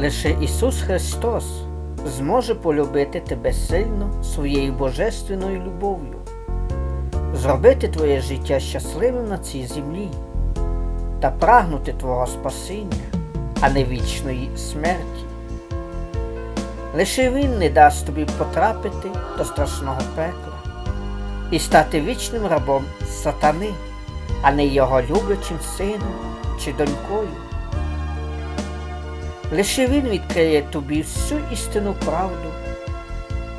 Лише Ісус Христос зможе полюбити тебе сильно своєю божественною любов'ю, зробити твоє життя щасливим на цій землі та прагнути Твого спасіння, а не вічної смерті. Лише Він не дасть тобі потрапити до страшного пекла і стати вічним рабом сатани, а не його люблячим сином чи донькою. Лише Він відкриє тобі всю істинну правду,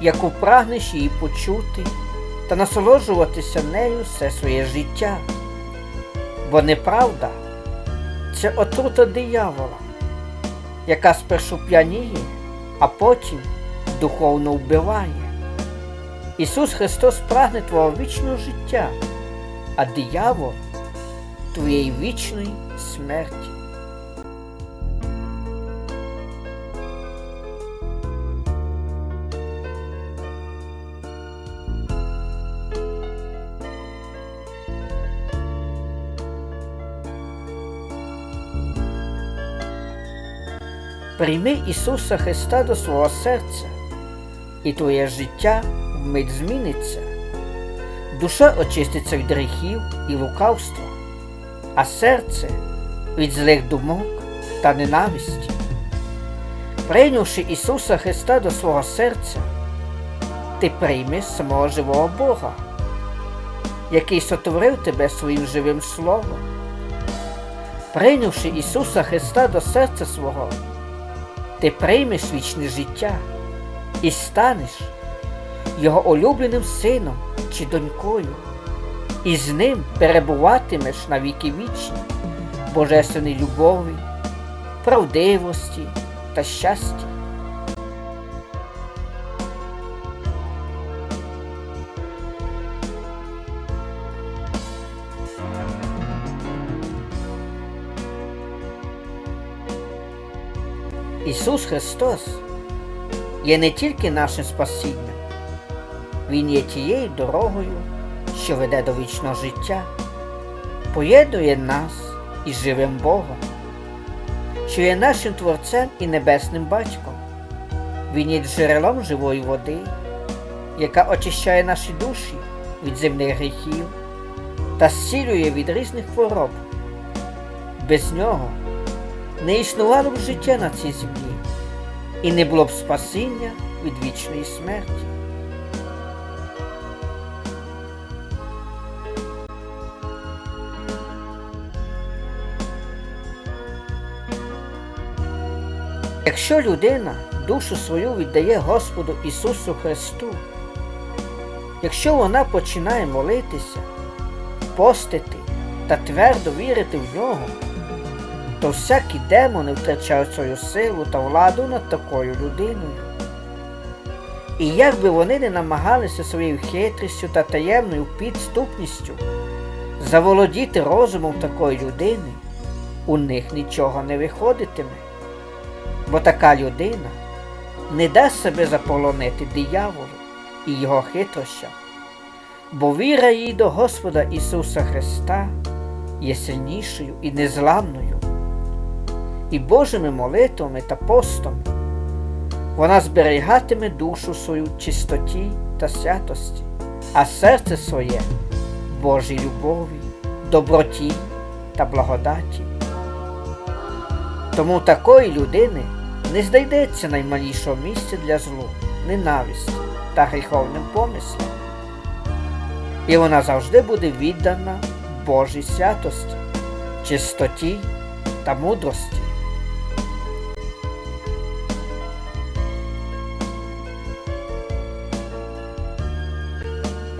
яку прагнеш її почути та насолоджуватися нею все своє життя. Бо неправда це отрута диявола, яка спершу п'яніє, а потім духовно вбиває. Ісус Христос прагне твого вічного життя, а диявол твоєї вічної смерті. Прийми Ісуса Христа до свого серця, і твоє життя вмить зміниться. Душа очиститься від гріхів і лукавства, а серце від злих думок та ненависті. Прийнявши Ісуса Христа до свого серця, ти приймеш самого живого Бога, який сотворив тебе своїм живим Словом. Прийнявши Ісуса Христа до серця свого, ти приймеш вічне життя і станеш його улюбленим сином чи донькою, і з ним перебуватимеш на віки вічні, божественної любові, правдивості та щасті. Ісус Христос є не тільки нашим спасінням, Він є тією дорогою, що веде до вічного життя, поєднує нас із живим Богом, що є нашим Творцем і Небесним Батьком. Він є джерелом живої води, яка очищає наші душі від земних гріхів та зцілює від різних хвороб. Без нього не існувало б життя на цій землі і не було б спасіння від вічної смерті. Якщо людина душу свою віддає Господу Ісусу Христу, якщо вона починає молитися, постити та твердо вірити в нього, то всякі демони втрачають свою силу та владу над такою людиною. І як би вони не намагалися своєю хитрістю та таємною підступністю заволодіти розумом такої людини, у них нічого не виходитиме. Бо така людина не дасть себе заполонити дияволу і його хитрощам, бо віра її до Господа Ісуса Христа є сильнішою і незламною і Божими молитвами та постом вона зберігатиме душу свою чистоті та святості, а серце своє Божій любові, доброті та благодаті. Тому такої людини не знайдеться наймалішого місця для злу, ненависті та гріховним помислам. І вона завжди буде віддана Божій святості, чистоті та мудрості.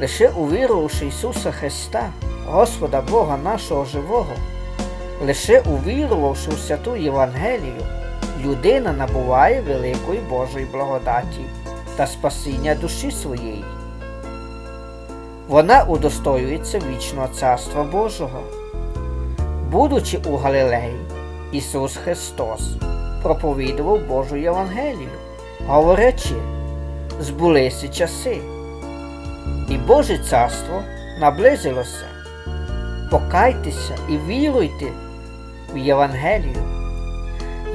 Лише увірувавши Ісуса Христа, Господа Бога нашого живого, лише увірувавши у святу Євангелію, людина набуває великої Божої благодаті та спасіння душі своєї. Вона удостоюється вічного Царства Божого. Будучи у Галилеї, Ісус Христос проповідував Божу Євангелію, говорячи, збулися часи і Боже царство наблизилося. Покайтеся і віруйте в Євангелію.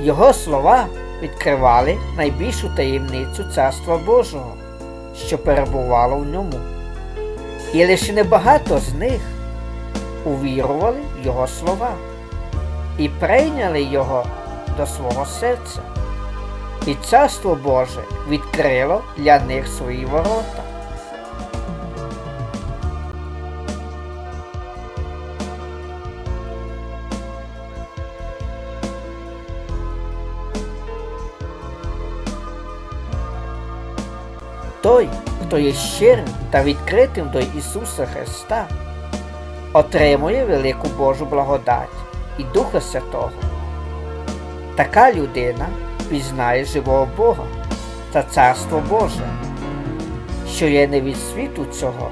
Його слова відкривали найбільшу таємницю Царства Божого, що перебувало в ньому. І лише небагато з них увірували в Його слова і прийняли Його до свого серця. І Царство Боже відкрило для них свої ворота. Той, хто є щирим та відкритим до Ісуса Христа, отримує велику Божу благодать і Духа Святого. Така людина пізнає живого Бога та Царство Боже, що є не від світу цього.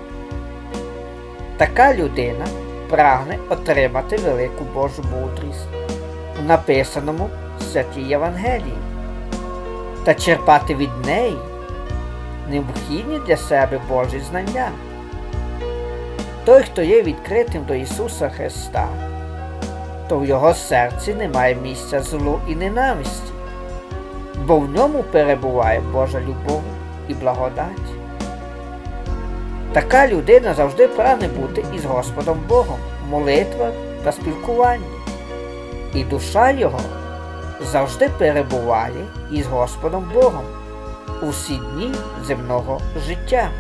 Така людина прагне отримати велику Божу мудрість у написаному Святій Євангелії та черпати від неї необхідні для себе Божі знання. Той, хто є відкритим до Ісуса Христа, то в його серці немає місця злу і ненависті, бо в ньому перебуває Божа любов і благодать. Така людина завжди прагне бути із Господом Богом в молитвах та спілкуванні, і душа його завжди перебуває із Господом Богом усі дні земного життя.